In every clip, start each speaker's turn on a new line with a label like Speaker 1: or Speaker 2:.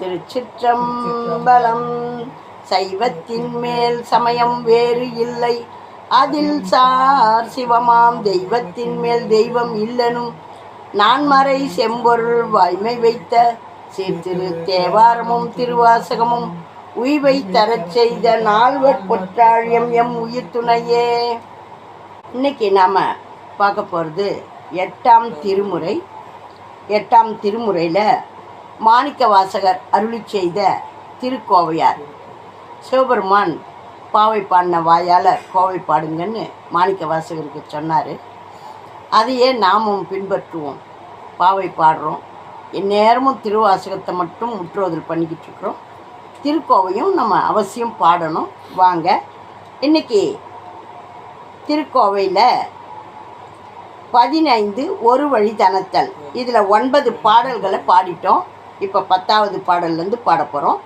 Speaker 1: திருச்சிற்றம்பலம். சைவத்தின் மேல் சமயம் வேறு இல்லை. அதில் சார் சிவமாம் தெய்வத்தின் மேல் தெய்வம் இல்லனும். நான்மறை செம்பொருள் வாய்மை வைத்த சீர்திரு தேவாரமும் திருவாசகமும் உய்வை தரச் செய்த நால்வர் பொற்றாழியம் எம் உயிர் துணையே. இன்னைக்கு நாம் பார்க்க போகிறது எட்டாம் திருமுறை. எட்டாம் திருமுறையில் மாணிக்க வாசகர் அருளி செய்த திருக்கோவையார். சிவபெருமான் பாவை பாடின வாயால் கோவை பாடுங்கன்னு மாணிக்க வாசகருக்கு சொன்னார். அதையே நாமும் பின்பற்றுவோம். பாவை பாடுறோம். எந்நேரமும் திருவாசகத்தை மட்டும் முற்றுவதல் பண்ணிக்கிட்டு இருக்கிறோம். திருக்கோவையும் நம்ம அவசியம் பாடணும். வாங்க. இன்னைக்கு திருக்கோவையில் பதினைந்து ஒரு வழி தனத்தல். இதில் ஒன்பது பாடல்களை பாடிட்டோம். இப்போ பத்தாவது பாடல்லேருந்து பாட போகிறோம்.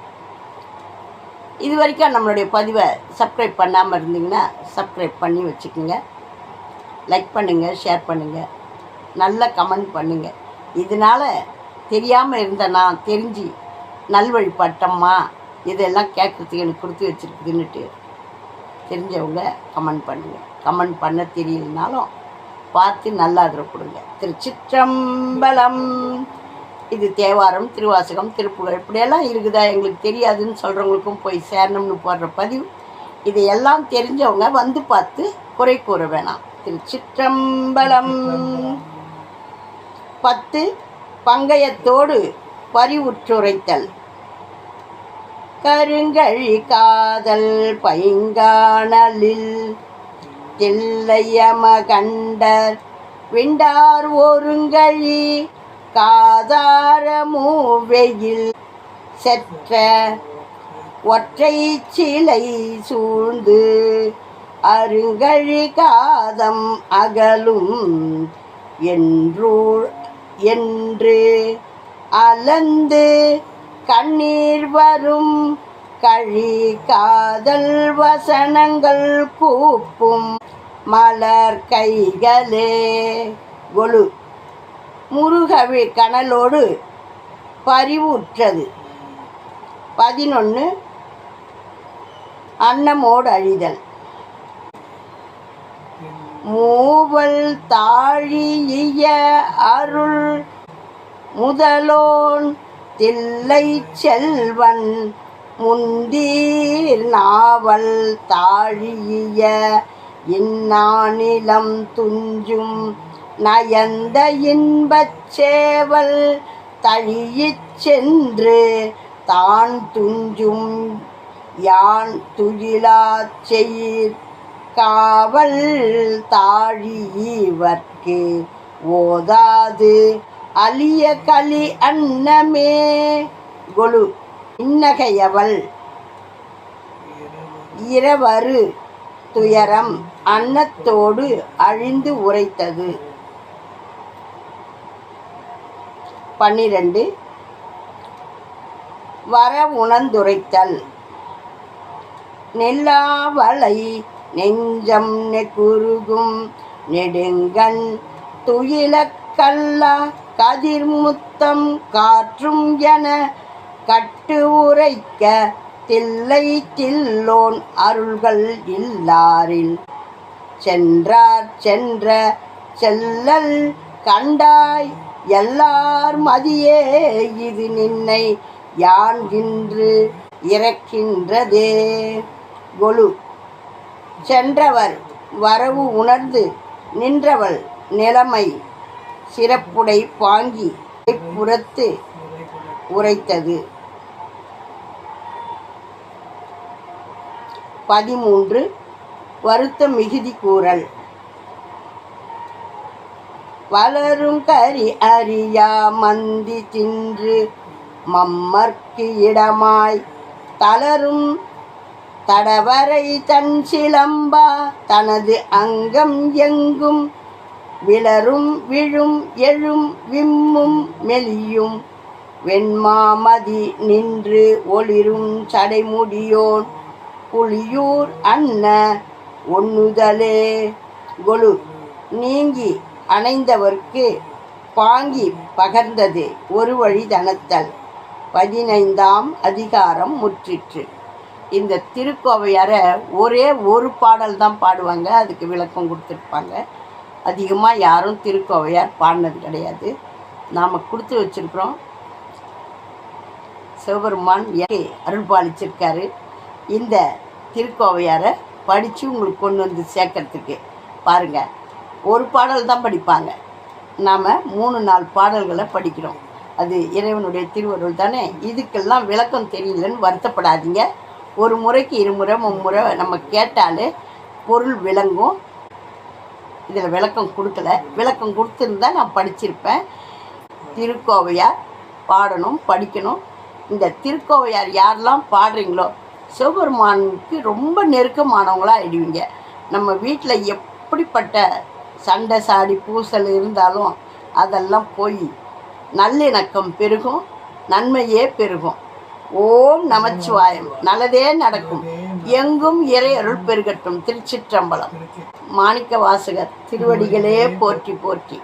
Speaker 1: இது வரைக்கும் நம்மளுடைய பதிவை சப்ஸ்கிரைப் பண்ணாமல் இருந்தீங்கன்னா சப்ஸ்கிரைப் பண்ணி வச்சுக்கோங்க. லைக் பண்ணுங்கள் ஷேர் பண்ணுங்கள் நல்ல கமெண்ட் பண்ணுங்கள் இதனால் தெரியாமல் இருந்த நான் தெரிஞ்சு நல்வழி பட்டம்மா இதெல்லாம் கேட்குறதுக்கு எனக்கு கொடுத்து வச்சுருக்குதுன்னுட்டு தெரிஞ்சவங்க கமெண்ட் பண்ணுங்கள் கமெண்ட் பண்ண தெரியலனாலும் பார்த்து நல்லா ஆதரவு கொடுங்க. திருச்சிற்றம்பலம். இது தேவாரம் திருவாசகம் திருப்புகழ் இப்படியெல்லாம் இருக்குதா எங்களுக்கு தெரியாதுன்னு சொல்கிறவங்களுக்கும் போய் சேரணும்னு போடுற பதிவு. இதையெல்லாம் தெரிஞ்சவங்க வந்து பார்த்து குறை கூற வேணாம். திருச்சிற்றம்பலம் பத்து பங்கயத்தோடு பரிவுற்றுரைத்தல். கருங்கழி காதல் பைங்கானலில் தில்லையம கண்டர் விண்டார் ஒருங்கழி காதார மூவையில் செற்ற ஒற்றை சிலை சூழ்ந்து அருங்கழி காதம் அகலும் என்றூ என்று அலந்து கண்ணீர் வரும் கழி காதல் வசனங்கள் கூப்பும் மலர் கைகளே கொலு முருகவி கனலோடு பரிவுற்றது. பதினொன்று அன்னமோடு அழிதல் மூவல் தாழிய அருள் முதலோன் தில்லை செல்வன் முந்தீர் நாவல் தாழிய இந்நானிலம் துஞ்சும் நயந்த இன்பச் சேவல் தழியிச் சென்று தான் துஞ்சும் யான் துயிலாச் செயிர் காவல் தாழியவர்க்கு ஓதாது அலிய களி அன்னமே கொலு. இன்னகையவள் இரவரு துயரம் அன்னத்தோடு அழிந்து உரைத்தது. பன்னிரண்டு. வர உணர்ந்துரைத்தல். நெல்லாவலை நெஞ்சம் நெக்குருகும் நெடுங்கண் துயிலக்கல்லா கதிர்முத்தம் காற்றும் என கட்டு உரைக்க தில்லை தில்லோன் அருள்கள் இல்லாரில். சென்றார் சென்ற செல்லல் கண்டாய் எல்லார் மதியே இது நின்னை யான் இன்று இறக்கின்றதே. கொலு. சென்றவர் வரவு உணர்ந்து நின்றவள் நிலைமை சிறப்புடை பாங்கி புறத்து உரைத்தது. பதிமூன்று. வருத்த மிகுதி கூறல். வளரும் கரி அறியா மந்தி தின்று மம்மர்க்கு இடமாய். தளரும் தடவரை தன் சிலம்பா தனது அங்கம் எங்கும் விளரும் விழும் எழும் விம்மும் மெலியும். வெண்மாமதி நின்று ஒளிரும் சடைமுடியோன் புலியூர் அன்ன ஒண்ணுதலே கொலு நீங்கி அணைந்தவர்க்கு பாங்கி பகர்ந்தது ஒரு வழி தனத்தல். பதினைந்தாம் அதிகாரம் முற்றிற்று. இந்த திருக்கோவையார ஒரே ஒரு பாடல் தான் பாடுவாங்க அதுக்கு விளக்கம் கொடுத்துருப்பாங்க. அதிகமாக யாரும் திருக்கோவையார் பாடினது கிடையாது. நாம் கொடுத்து வச்சுருக்குறோம். சிவபெருமான் எனக்கு அருள்பாலிச்சிருக்காரு. இந்த திருக்கோவையாரை படித்து உங்களுக்கு கொண்டு வந்து சேர்க்கறதுக்கு. பாருங்கள் ஒரு பாடல் தான் படிப்பாங்க. நாம் மூணு நாலு பாடல்களை படிக்கிறோம். அது இறைவனுடைய திருவருள் தானே? இதுக்கெல்லாம் விளக்கம் தெரியலன்னு வருத்தப்படாதீங்க. ஒரு முறைக்கு இருமுறை மும்முறை நம்ம கேட்டாலே பொருள் விளங்கும். இதில் விளக்கம் கொடுக்கல. விளக்கம் கொடுத்துருந்தா நான் படிச்சிருப்பேன். திருக்கோவையார் பாடணும் படிக்கணும். இந்த திருக்கோவையார் யாரெல்லாம் பாடுறீங்களோ சிவபெருமானுக்கு ரொம்ப நெருக்கமானவங்களாக ஆயிடுவீங்க. நம்ம வீட்டில் எப்படிப்பட்ட சண்டை சாடி பூசல் இருந்தாலும் அதெல்லாம் போய் நல்லிணக்கம் பெருகும் நன்மையே பெருகும். ஓம் நமச்சிவாயம். நல்லதே நடக்கும். எங்கும் இறையருள் பெருகட்டும். திருச்சிற்றம்பலம். மாணிக்க வாசகர் திருவடிகளே போற்றி போற்றி.